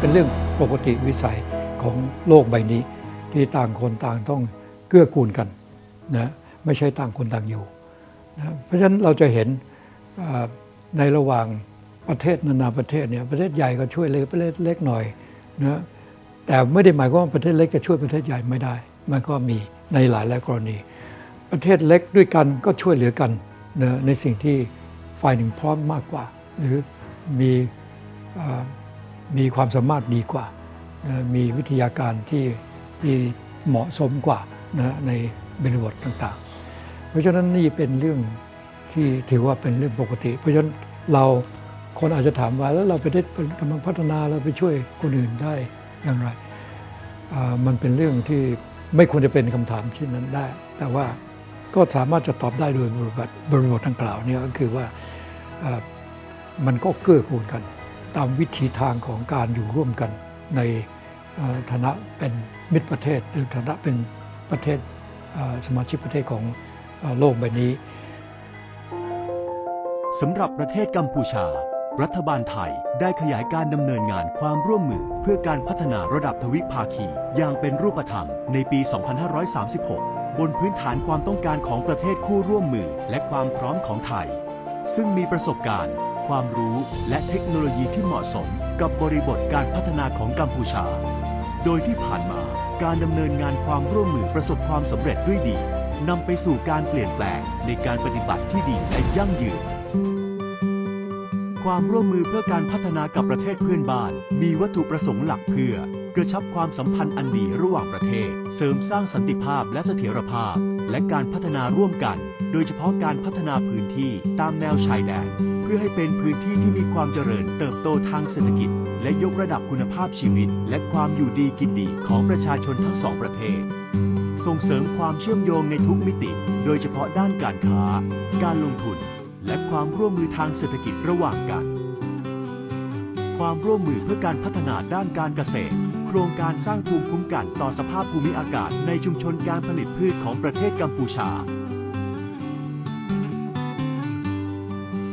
เป็นเรื่องปกติวิสัยของโลกใบนี้ ที่ต่างคนต่างต้องเกื้อกูลกันนะไม่ใช่ต่างคนต่างอยู่นะเพราะฉะนั้นเราจะเห็นในระหว่างประเทศนานาประเทศเนี่ยประเทศใหญ่ก็ช่วยเล็กประเทศเล็กหน่อยนะแต่ไม่ได้หมายความว่าประเทศเล็กจะช่วยประเทศใหญ่ไม่ได้ มันก็มีในหลายหลายกรณี ประเทศเล็กด้วยกันก็ช่วยเหลือกันนะในสิ่งที่ฝ่ายหนึ่งพร้อมมากกว่า หรือมีอ มีความสามารถดีกว่า มีวิทยาการที่ที่เหมาะสมกว่านะในบริบทต่างๆ เพราะฉะนั้นนี่เป็นเรื่องที่ถือว่าเป็นเรื่องปกติ เพราะฉะนั้นเราคนอาจจะถามว่าแล้วเราไปได้กำลังพัฒนาเราไปช่วยคนอื่นได้อย่างไร มันเป็นเรื่องที่ไม่ควรจะเป็นคำถามเช่นนั้นได้ แต่ว่าก็สามารถจะตอบได้โดยบริบทบริบทดังกล่าวนี่ก็คือว่าอ่ามันก็เกื้อกูลกัน ตามวิถีทางของการอยู่ร่วมกันในฐานะเป็นมิตรประเทศ หรือฐานะเป็นประเทศสมาชิกประเทศของโลกใบนี้สำหรับประเทศกัมพูชา รัฐบาลไทยได้ขยายการดำเนินงานความร่วมมือ เพื่อการพัฒนาระดับทวิภาคี อย่างเป็นรูปธรรมในปี 2536 บนพื้นฐานความต้องการของประเทศคู่ร่วมมือและความพร้อมของไทย ซึ่งมีประสบการณ์ ความรู้และเทคโนโลยีที่เหมาะสมกับบริบทการพัฒนาของกัมพูชา โดยที่ผ่านมาการดำเนินงานความร่วมมือประสบความสำเร็จด้วยดีนำไปสู่การเปลี่ยนแปลงในการปฏิบัติที่ดีและยั่งยืน ความร่วมมือเพื่อการพัฒนากับประเทศเพื่อนบ้าน มีวัตถุประสงค์หลักเพื่อกระชับความสัมพันธ์อันดีระหว่างประเทศ เสริมสร้างสันติภาพและเสถียรภาพ และการพัฒนาร่วมกัน โดยเฉพาะการพัฒนาพื้นที่ตามแนวชายแดน เพื่อให้เป็นพื้นที่ที่มีความเจริญเติบโตทางเศรษฐกิจ และยกระดับคุณภาพชีวิต และความอยู่ดีกินดีของประชาชนทั้งสองประเทศ ส่งเสริมความเชื่อมโยงในทุกมิติ โดยเฉพาะด้านการค้า การลงทุน และความร่วมมือทางเศรษฐกิจระหว่างกัน ความร่วมมือเพื่อการพัฒนาด้านการเกษตร ครงการสร้างภูมิคุ้มกันต่อสภาพภูมิอากาศในชุมชนการผลิตพืชของประเทศกัมพูชา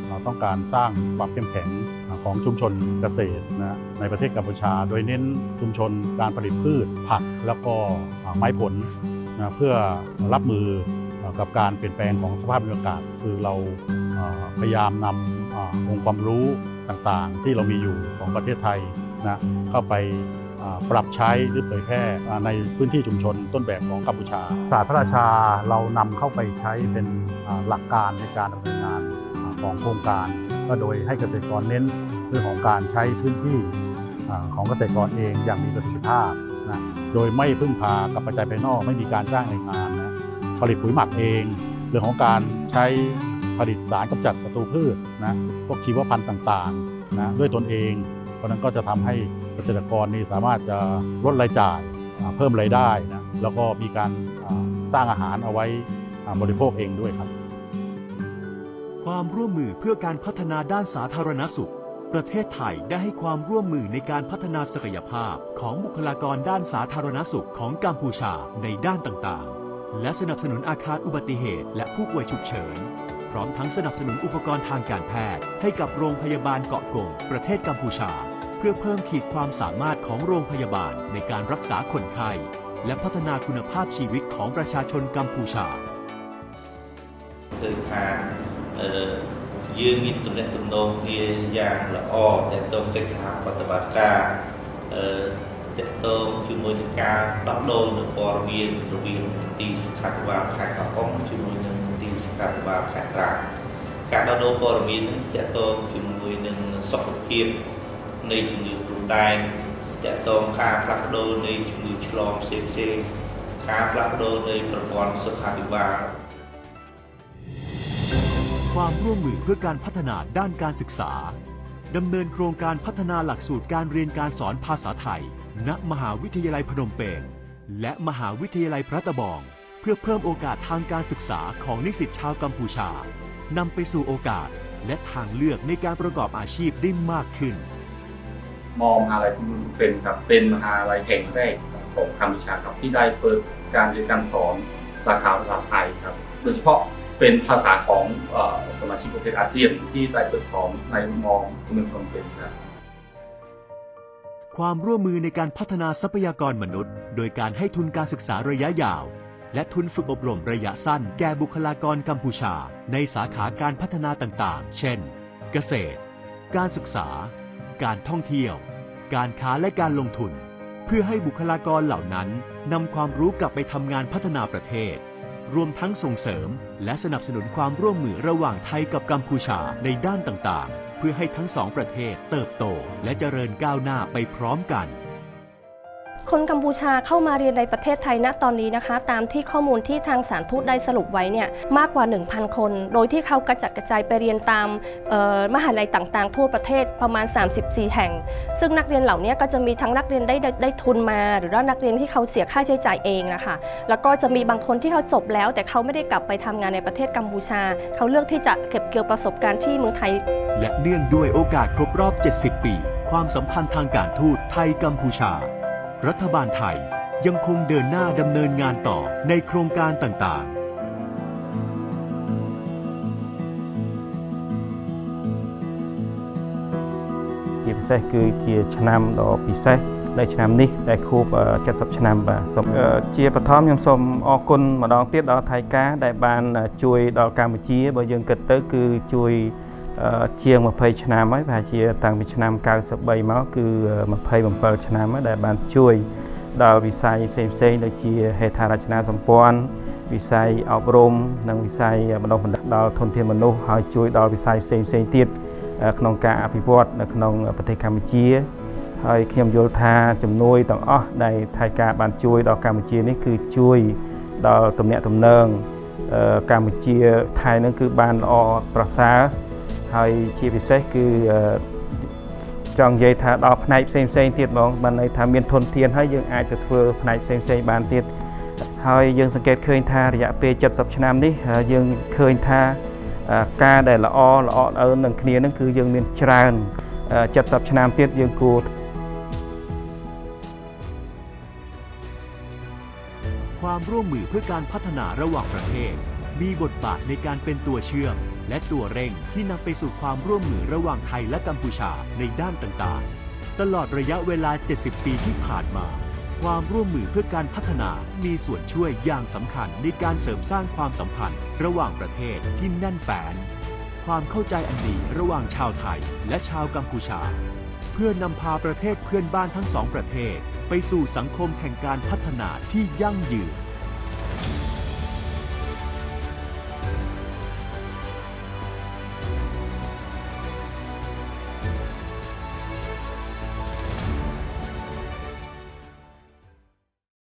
เราต้องการสร้างความเข้มแข็งของชุมชนเกษตรนะในประเทศกัมพูชา โดยเน้นชุมชนการผลิตพืช ผักแล้วก็ไม้ผลนะเพื่อรับมือกับการเปลี่ยนแปลงของสภาพภูมิอากาศ คือเราพยายามนำองค์ความรู้ต่างๆ ที่เรามีอยู่ของประเทศไทยนะเข้าไป ปรับใช้หรือเผยแพร่ในพื้นที่ชุมชนต้นแบบของกัมพูชาศาสตร์พระราชาเรานำเข้าไปใช้เป็นหลักการในการดำเนินงานของโครงการ ก็โดยให้เกษตรกรเน้นเรื่องของการใช้พื้นที่ของเกษตรกรเองอย่างมีประสิทธิภาพนะโดยไม่พึ่งพากับปัจจัยภายนอกไม่มีการจ้างแรงงานนะผลิตปุ๋ยหมักเอง เรื่องของการใช้ผลิตสารกำจัดศัตรูพืชนะพวกชีวพันธุ์ต่างๆนะด้วยตนเอง เพราะนั้นก็จะทำให้เกษตรกรนี่สามารถจะลดรายจ่ายเพิ่มรายได้นะแล้วก็มีการสร้างอาหารเอาไว้บริโภคเองด้วยครับ ความร่วมมือเพื่อการพัฒนาด้านสาธารณสุข ประเทศไทยได้ให้ความร่วมมือในการพัฒนาศักยภาพของบุคลากรด้านสาธารณสุขของกัมพูชาในด้านต่างๆ และสนับสนุนอาคารอุบัติเหตุและผู้ป่วยฉุกเฉิน พร้อมทั้งสนับสนุนอุปกรณ์ทางการแพทย์ ให้กับโรงพยาบาลเกาะกงประเทศกัมพูชา เพื่อเพิ่มขีดความสามารถของโรงพยาบาลในการรักษาคนไข้ และพัฒนาคุณภาพชีวิตของประชาชนกัมพูชา ឃើញថាអឺយើងមានទំនាក់ទំនងគ្នាយ៉ាងល្អតែតងកិច្ចសហប្រតិបត្តិការអឺតកតងជាមួយនឹងការដោះដូរនូវព័ត៌មានរវាងទីស្ថាប័នខេត្តកោះកុងជាមួយ នឹងទីស្ថាប័នខេត្តត្រាស់ការដោះដូរព័ត៌មាននេះតកតងជាមួយនឹងសុខភាពនៃជំងឺគ្រុនដែនតកតងការផ្លាស់ប្ដូរនៃជំងឺឆ្លងផ្សេងៗការផ្លាស់ប្ដូរនៃប្រព័ន្ធសុខាភិបាល ความร่วมมือเพื่อการพัฒนาด้านการศึกษา ดำเนินโครงการพัฒนาหลักสูตรการเรียนการสอนภาษาไทย ณ มหาวิทยาลัยพนมเปญ และมหาวิทยาลัยพระตะบอง เ พื่อเพิ่มโอกาสทางการศึกษาของนิสิตชาวกัมพูชานำไปสู่โอกาสและทางเลือกในการประกอบอาชีพได้มากขึ้น มอมหาลัยพิบูลเป็นครับเป็นมหาลัยแห่งแรกของกัมพูชาครับที่ได้เปิดการเรียนการสอนสาขาภาษาไทยครับ โดยเฉพาะเป็นภาษาของเอ่อสมาชิกประเทศอาเซียนที่ได้เปิดสอนในมอมเมืองพนมเปญครับความร่วมมือในการพัฒนาทรัพยากรมนุษย์ โดยการให้ทุนการศึกษาระยะยาว และทุนฝึกอบรมระยะสั้นแก่บุคลากรกัมพูชา ในสาขาการพัฒนาต่างๆ เช่น เกษตร การศึกษา การท่องเที่ยว การค้าและการลงทุน เพื่อให้บุคลากรเหล่านั้นนำความรู้กลับไปทำงานพัฒนาประเทศ รวมทั้งส่งเสริม และสนับสนุนความร่วมมือระหว่างไทยกับกัมพูชาในด้านต่างๆ เพื่อให้ทั้งสองประเทศเติบโตและเจริญก้าวหน้าไปพร้อมกัน คนกัมพูชาเข้ามาเรียนในประเทศไทยณตอนนี้นะคะ ตามที่ข้อมูลที่ทางสารทูตได้สรุปไว้เนี่ยมากกว่า 1,000 คน โดยที่เขากระจัดกระจายไปเรียนตามมหาลัยต่างๆ ทั่วประเทศประมาณ 34 แห่ง ซึ่งนักเรียนเหล่านี้ก็จะมีทั้งนักเรียนได้ได้ได้ทุนมา หรือว่านักเรียนที่เขาเสียค่าใช้จ่ายเองนะคะแล้วก็จะมีบางคนที่เขาจบแล้ว แต่เขาไม่ได้กลับไปทำงานในประเทศกัมพูชา เขาเลือกที่จะเก็บเกี่ยวประสบการณ์ที่เมืองไทย และเนื่องด้วยโอกาสครบรอบ 70 ปี ความสัมพันธ์ทางการทูตไทยกัมพูชา รัฐบาลไทยยังคงเดินหน้าดำเนินงานต่อในโครงการต่างๆ ជាពិសេសគឺជាឆ្នាំដ៏ពិសេសនៅឆ្នាំនេះដែលខួបអឺ70ឆ្នាំបាទសូមអឺជាបឋមខ្ញុំសូមអរគុណម្ដងទៀតដល់ថៃការដែលបានជួយដល់កម្ពុជាបើយើងគិតទៅគឺជួយអឺ ជាង20ឆ្នាំហើយប្រហែលជាតាំងពីឆ្នាំ93មកគឺ27ឆ្នាំហើយដែលបានជួយដល់វិស័យផ្សេងផ្សេងៗដូចជាហេដ្ឋារចនាសម្ព័ន្ធវិស័យអប់រំនិងវិស័យបណ្ដុះបណ្ដាលដល់ធនធានមនុស្សហើយជួយដល់វិស័យផ្សេងផ្សេងៗទៀតក្នុងការអភិវឌ្ឍនៅក្នុងប្រទេសកម្ពុជា ហើយខ្ញុំយល់ថាជំនួយទាំងអស់ដែលថៃការបានជួយដល់កម្ពុជានេះគឺជួយដល់ទំនាក់ទំនងអឺកម្ពុជាថៃនឹងគឺបានល្អប្រសើរ ហើយជាពិសេសគឺអឺចង់និយាយថាដល់ផ្នែកផ្សេងផ្សេងៗទៀតហ្មងបានន័យថាមានធនធានហើយយើងអាចទៅធ្វើផ្នែកផ្សេងផ្សេងៗបានទៀតហើយយើងសង្កេតឃើញថារយៈពេល70ឆ្នាំនេះយើងឃើញថា អឺការដែលល្អល្អអើននឹងគ្នានឹងគឺយើងមានច្រើនអឺ70ឆ្នាំទៀតយើងគួរ ความร่วมมือเพื่อการพัฒนาระหว่างประเทศ มีบทบาทในการเป็นตัวเชื่อม และตัวเร่งที่นำไปสู่ความร่วมมือระหว่างไทยและกัมพูชาในด้านต่างๆ ตลอดระยะเวลา 70 ปีที่ผ่านมา ความร่วมมือเพื่อการพัฒนามีส่วนช่วยอย่างสำคัญในการเสริมสร้างความสัมพันธ์ระหว่างประเทศที่แน่นแฟ้นความเข้าใจอันดีระหว่างชาวไทยและชาวกัมพูชา เพื่อนำพาประเทศเพื่อนบ้านทั้งสองประเทศ ไปสู่สังคมแห่งการพัฒนาที่ยั่งยืน